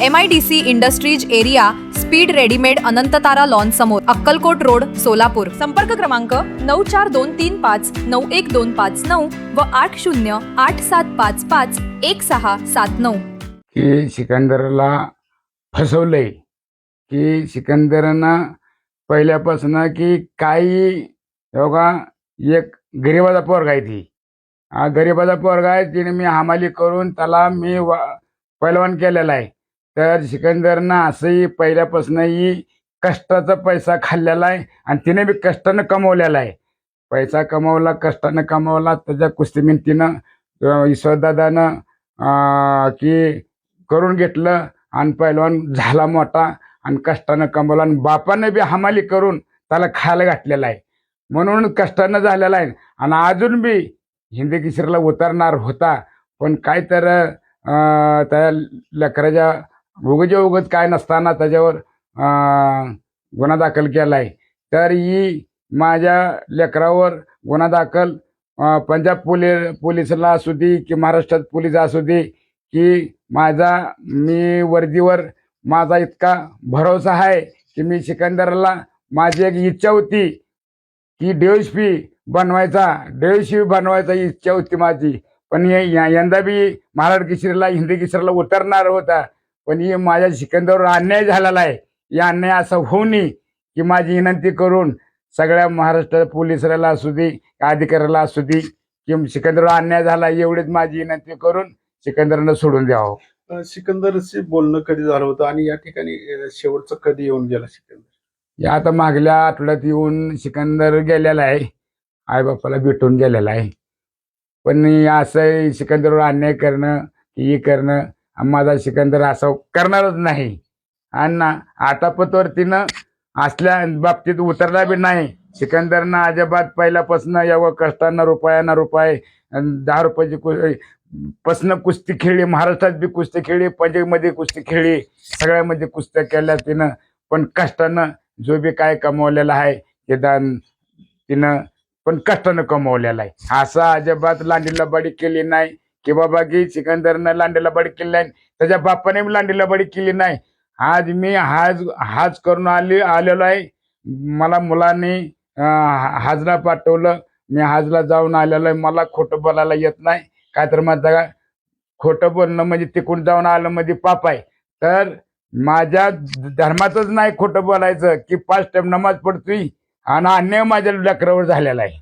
M I D C industries area speed readymade Anantatara lawn समोर Akkalkot road Solapur. संपर्क क्रमांक नऊ चार दोन तीन पाच नऊ एक दोन पाच नऊ व आठ शून्य आठ सात पाच पाच एक सहा सात नऊ. की सिकंदरला फसवलंय की सिकंदरनं पहिल्यापासून की काही हो बघा एक गरिबाचा पोरगा आहे ती. हा गरिबाचा पोरगा आहे तिने मी हमाली करून त्याला मी वा पैलवान केलेला आहे. तर सिकंदरनं असंही पहिल्यापासूनही कष्टाचा पैसा खाल्लेला आहे आणि तिने बी कष्टानं कमवलेला आहे. पैसा कमवला कष्टानं कमवला त्याच्या कुस्ती मिंतीनं ईश्वरदादानं की करून घेतलं आणि पहिलवान झाला मोठा आणि कष्टानं कमवला आणि बापानं बी हमाली करून त्याला खायला घातलेला आहे. म्हणून कष्टानं झालेला आहे आणि अजून बी हिंदी किशोरला उतरणार होता. पण काय तर त्या लेकराच्या उगजे उगत काय नसताना त्याच्यावर गुन्हा दाखल केला आहे तर ही माझ्या लेकरावर गुन्हा दाखल पंजाब पोली पोलिसला असू दे की महाराष्ट्रात पोलीस असू दे की माझा मी वर्दीवर माझा इतका भरोसा आहे की मी सिकंदरला माझी एक इच्छा होती की पी बनवायचा पी बनवायचा इच्छा होती माझी. पण हे या- यंदा बी महाराष्ट्र केसरीला हिंदी केसरीला उतरणार होता. पण ही माझ्या सिकंदरवर अन्याय झालेला आहे. या अन्याय असं होऊ नये की माझी विनंती करून सगळ्या महाराष्ट्र पोलिसाला असू दे अधिकाऱ्याला असू दे की सिकंदरवर अन्याय झाला एवढीच माझी विनंती करून सिकंदरनं सोडून द्यावं. अ, सिकंदरशी बोलणं कधी झालं होतं आणि या ठिकाणी शेवटचं कधी येऊन गेला सिकंदर? या आता मागल्या आठवड्यात येऊन सिकंदर गेलेला आहे. आई बापाला भेटून गेलेला आहे. पण असं सिकंदरवर अन्याय करणं की हे करणं माझा सिकंदर असं करणारच नाही. आणि ना आतापतवर तिनं असल्या बाबतीत उतरला बी नाही. सिकंदरनं अजिबात पहिल्यापासून एवढं कष्टानं रुपयानं रुपये दहा रुपयाची कु पसनं कुस्ती खेळली महाराष्ट्रात बी कुस्ती खेळली पंजाबमध्ये कुस्ती खेळली सगळ्यामध्ये कुस्त्या केल्या तिनं. पण कष्टानं जो बी काय कमवलेला आहे ते दान तिनं पण कष्टानं कमवलेला आहे. असं अजिबात लांडीला लबाडी केली नाही. की बाबा की सिकंदरनं लांडीला बडी केली नाही त्याच्या बाप्पाने बी बडी केली नाही. आज मी हाज हाज करून आले आलेलो आहे. मला मुलांनी हाजला पाठवलं. मी हाजला जाऊन आलेलो आहे. मला खोटं बोलायला येत नाही. काय तर माझा खोटं बोलणं म्हणजे तिकडून जाऊन आलं म्हणजे पाप आहे. तर माझ्या धर्मातच नाही खोटं बोलायचं की पाच टाइम नमाज पडतोय आणि अन्याय माझ्या लेकरावर झालेला आहे.